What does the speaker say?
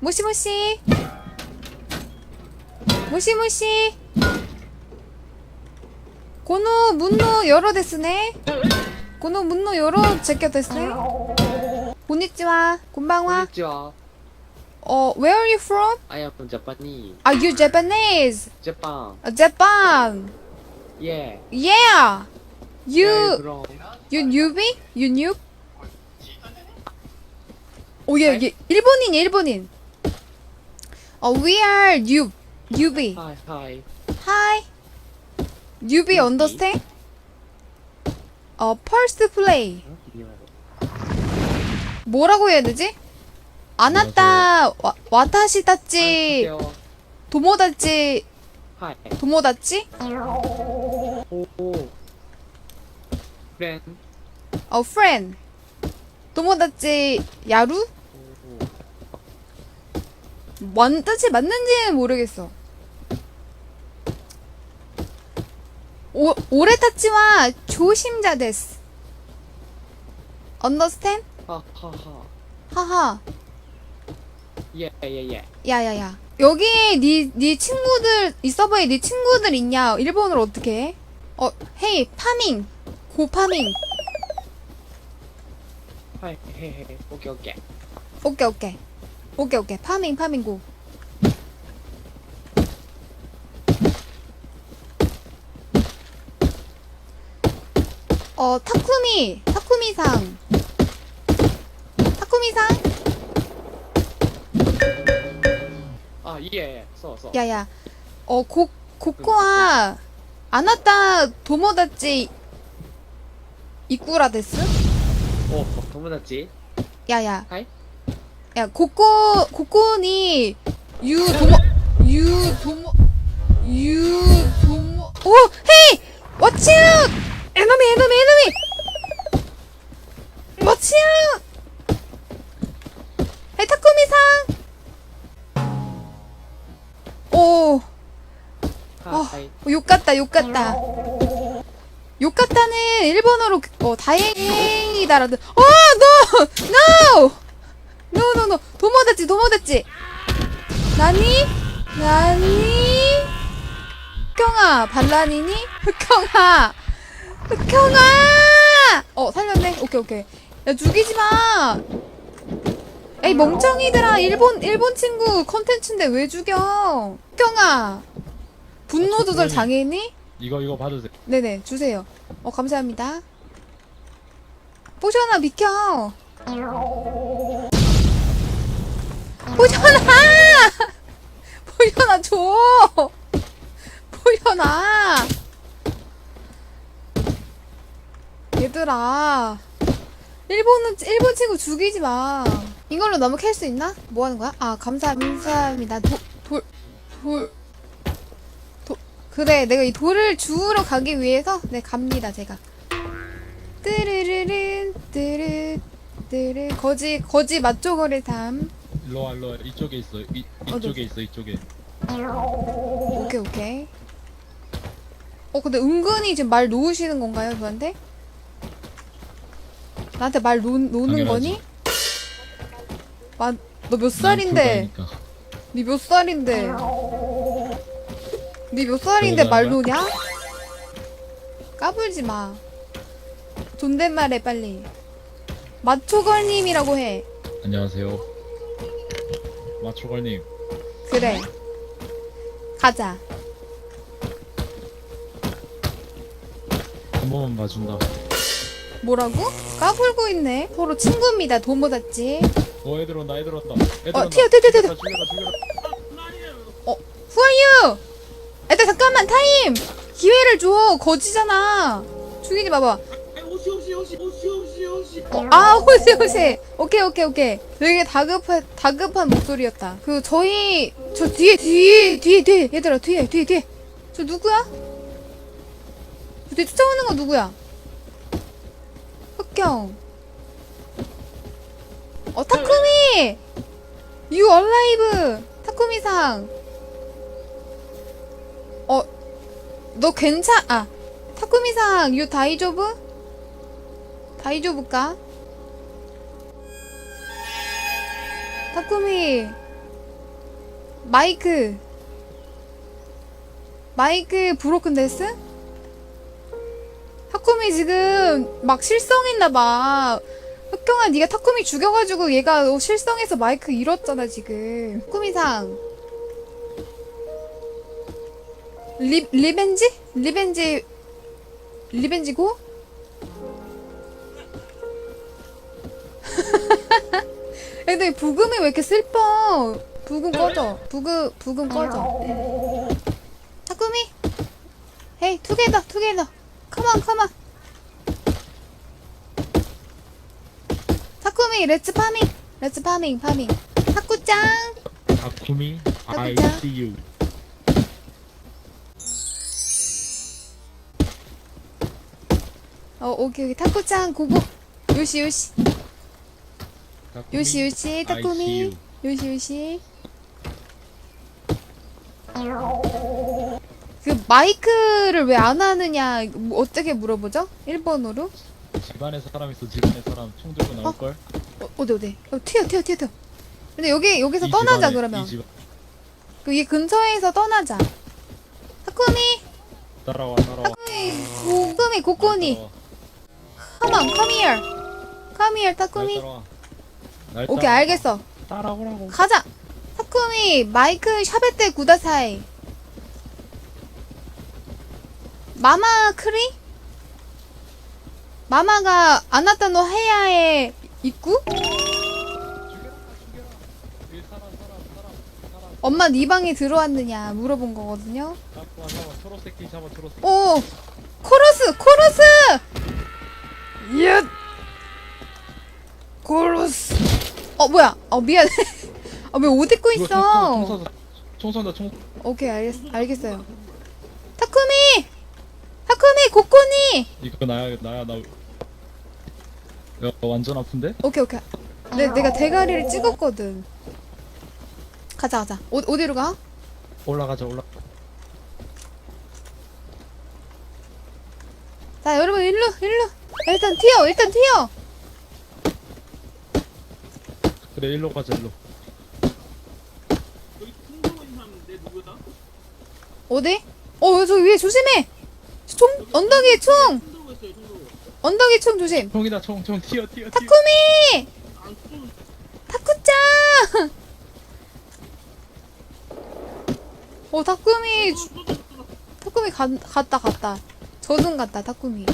무시무시 무시무시 고노 문노 열어 데스네 고노 문노 열어 제껴 데스네 고니치와 곤방와 안녕하세요. 어 where are you from? I am from Japanese. Are you Japanese? Japan. Uh, Japan Yeah. Yeah Where You from? You newbie? You new? 오예 예. 일본인 일본인 어, we are new, newbie. Hi, hi. Hi. newbie understand? 어, first play. 뭐라고 해야 되지? 아나타 와, 와타시 다치 안녕하세요. 도모 다치 Hi. 도모 다치? 오. Friend. 어, friend. 도모 다치 야루? 오. 뭔 뜻이 맞는지는 모르겠어. 오, 오레타치와 조심자 데스. understand? 하하하. 하하. Yeah. 야야야. 여기 네, 네 친구들, 이 서버에 네 친구들 있냐? 일본어로 어떻게 해? 어, 헤이, 파밍. 고 파밍. Hey. Okay, okay. 오케이, 오케이. 오케이, 오케이. 파밍, 파밍 고. 어, 타쿠미, 타쿠미상. 타쿠미상? 아, yeah. So, so. 야야. 어, 고, 고코와, 아나타 도모다치, 이꾸라 데스? 오, 友達 야야. 하이? 야, 고코, 고코니, 유, 도모, 유, 도모, 유, 도모, 오! 헤이! Watch out! 에너미, 에너미, 에너미! Watch out! 헤이, 타쿠미상! 오. 어, 욕 같다, 욕 같다. 욕 같다는 일본어로, 어, 다행이다라도, 어, no! no! No, no, no. 도모다치, 도모다치. 나니? 나니? 흑경아, 반란이니? 흑경아! 흑경아! 어, 살렸네. 오케이, 오케이. 야, 죽이지 마! 에이, 멍청이들아. 일본, 일본 친구 컨텐츠인데 왜 죽여? 흑경아! 분노 조절 장애니? 이거 이거 돼. 네네, 주세요. 어, 감사합니다. 포션아, 비켜! 포션아! 포션아, 줘! 포션아! 얘들아. 일본은, 일본 친구 죽이지 마. 이걸로 너무 캘 수 있나? 뭐 하는 거야? 아, 감사, 감사합니다. 도, 돌, 돌, 도, 그래, 내가 이 돌을 주우러 가기 위해서, 네, 갑니다, 제가. 뜨르르른, 뜨르, 뜨르, 거지, 거지 맛조거리 담. 일로 와 일로 와 이쪽에 있어. 이 이쪽에 있어 이쪽에. 오케이, 오케이. 어, 근데 은근히 지금 말 놓으시는 건가요, 저한테? 나한테 말 놓, 놓는 당연하지. 너 몇 살인데? 니몇 살인데? 니 몇 살인데 말? 놓냐? 까불지 마. 존댓말해, 빨리. 마초걸님이라고 해. 안녕하세요. 마초걸님. 그래. 가자. 한 번만 봐준다. 뭐라고? 까불고 있네. 서로 친구입니다. 도모다치. 어 애들 온다 애들 온다. 애들 어, 온다. 튀어, 튀어, 튀어, 튀어. 죽여라 죽여라 죽여라. 어, who are you? 애들 잠깐만 타임. 기회를 줘. 거지잖아. 죽이지 마봐. 어, 아, 호시 호시. 오케이 오케이 오케이. 되게 다급한 다급한 목소리였다. 그 저희 저 뒤에 뒤에 뒤에 뒤에 얘들아 뒤에 뒤에 뒤에. 저 누구야? 저 뒤에 쫓아오는 거 누구야? 흑경. 어 타쿠미. You alive. 타쿠미상. 어, 너 괜찮, 아, 타쿠미상, 유 다이조브? 다이조브까? 타쿠미, 마이크 마이크 브로큰 데스? 타쿠미 지금 막 실성했나봐 흑경아 네가 타쿠미 죽여가지고 얘가 실성해서 마이크 잃었잖아 지금 타쿠미상 리, 리벤지? 리벤지 리벤지고? 근데 부금이 왜 이렇게 슬퍼? 부금 꺼져. 부금 부금 꺼져. 타쿠미. 헤이 투게더 투게더. 컴온 컴온 타쿠미 렛츠 파밍 렛츠 파밍 파밍 타쿠짱. 아쿠미 I see you. 어 오케이 오케이. 타쿠짱 고고. 요시 요시 요시 요시 you. 요시 요시. 그 마이크를 왜 안 하느냐 뭐 어떻게 물어보죠? 1번으로? 집안에 사람 있어. 집안에 사람 총 들고 나올 걸? 어, 어디 어디? 어, 튀어 튀어 튀어 튀어. 근데 여기 여기서 이 떠나자 집안에, 그러면. 이 집안. 그이 근처에서 떠나자. 타쿠미! 따라와 따라와. 타쿠미 고코니. 따라와. come on come here. Come here 날 타쿠미. 따라와 날 오케이 따라와. 알겠어. 따라오라고. 가자. 타쿠미 마이크 샤베테 구다사이. 마마 크리? 마마가 아나타노 헤야에 사람 엄마 네 방에 들어왔느냐 물어본 거거든요. 잡아 잡아 초록색 티 잡아 초록색 오 코러스 코러스! 얏 코러스 어 뭐야? 어 미안해. 아왜 옷 입고 있어? 총, 쏜다. 총 쏜다 총. 오케이 알겠, 알겠어요. 타쿠미! 타쿠미 고코니! 이거 나야 나야 나. 야, 완전 아픈데? 오케이 오케이. 내, 내가 대가리를 찍었거든. 가자 가자. 어, 어디로 가? 올라가자 올라. 자 여러분 일로 일로. 일단 튀어 일단 튀어 그래 일로 가자 일로. 어디? 어 저 위에 조심해! 총 언덕에 총! 언덕에 총 조심! 총이다 총총. 튀어 튀어 튀어. 타쿠미! 타쿠짱! 어 타쿠미 주- 타쿠미 간, 갔다 갔다. 저승 갔다 타쿠미